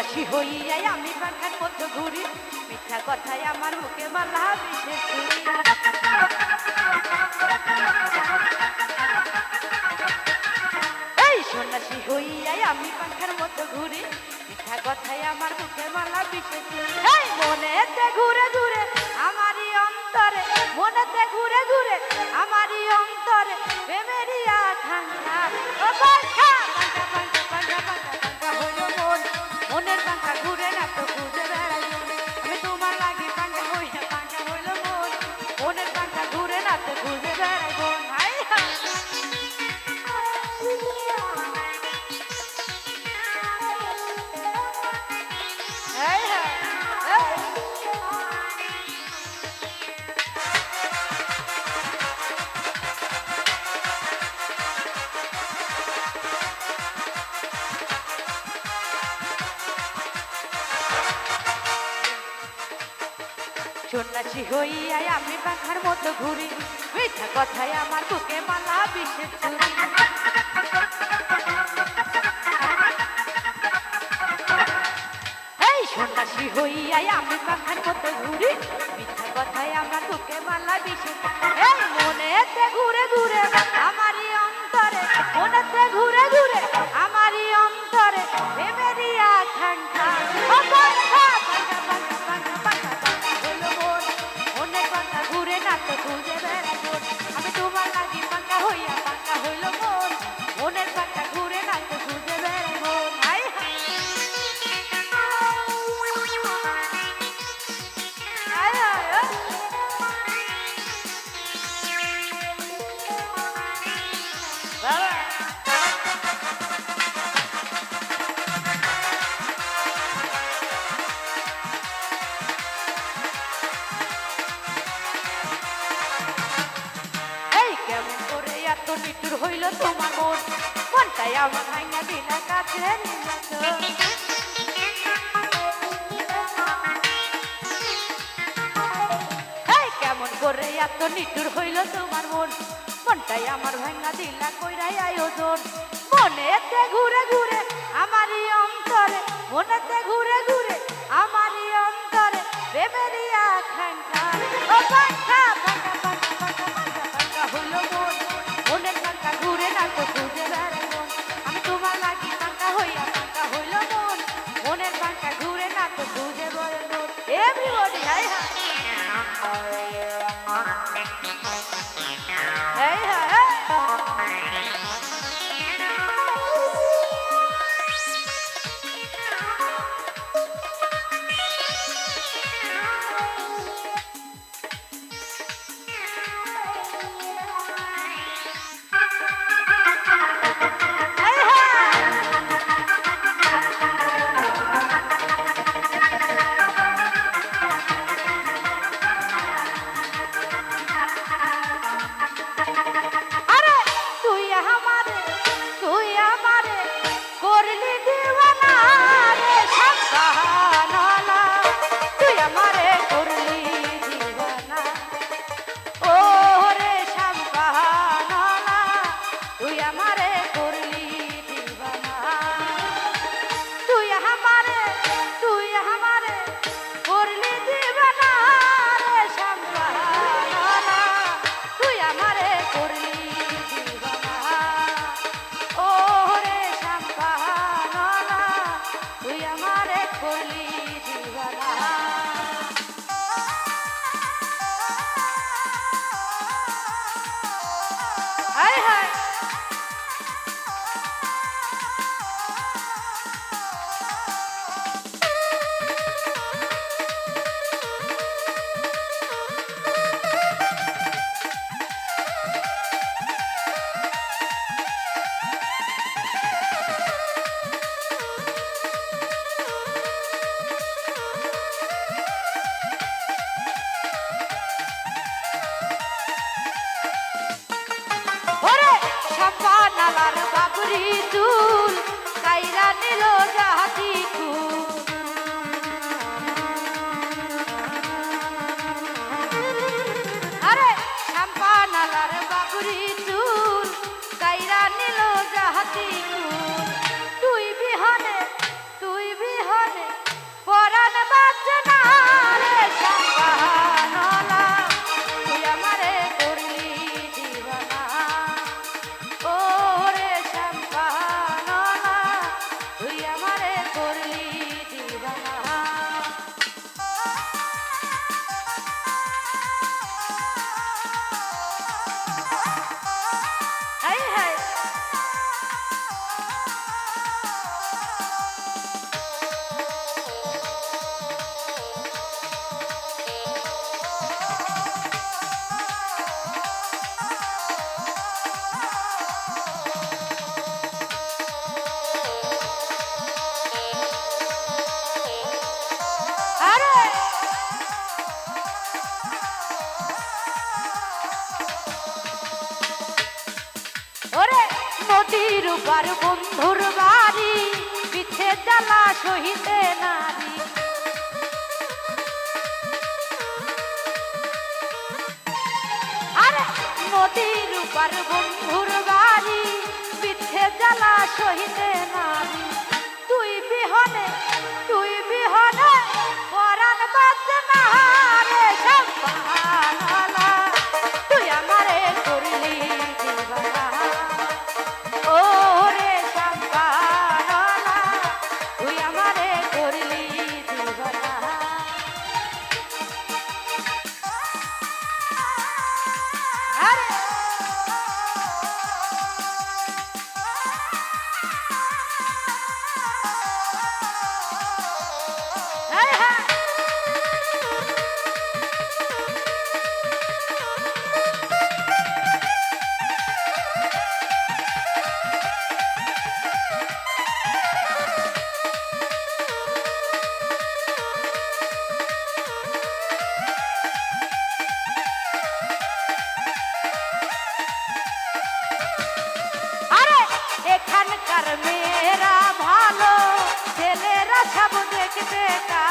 সন্ন্যাসী হইয়াই আমি পাখার মতো ঘুরি। মিথ্যা কথায় আমার মুখে মালা এই সন্ন্যাসী হইয়াই আমি পাখার মতো ঘুরি। মিথ্যা কথায় আমার মুখে মালা এই মনেতে ঘুরে ঘুরে আমারই অন্তরে, মনেতে ঘুরে ঘুরে আমারই অন্তরে সন্ন্যাসী হইয়াই আমি পাখার মতো ঘুরি। মিথ্যা কথায় আমার বুকে মালা বিশেষ চুরি এই সন্ন্যাসী আমি পাখার মতো ঘুরি। মিথ্যা কথায় আমার বুকে মালা বিশেষ এই মনেতে ঘুরে ঘুরে আমারই অন্তরে মনেতে ঘুরে ঘুরে আমারই অন্তরে ও পাখা, হইল তোমার মন। মনটাই আমার ভাঙা দিনা কাছে কেমন করে এত নিটুর হইল তোমার মন। মনটাই আমার ভাঙা দিলা কইরাই আয়োজন। মনেতে ঘুরে ঘুরে আমারই অন্তরে, মনেতে ঘুরে ঘুরে আমারই অন্তরে, প্রেমেরই আকাঙ্ক্ষা ও পাখা পাখা। রে কলি দিবানা favorito. রূপার বন্ধুর বাড়ি পিছে জ্বালা সহিতে নারী। আরে রূপার বন্ধুর বাড়ি পিছে জ্বালা সহিতে দেখতে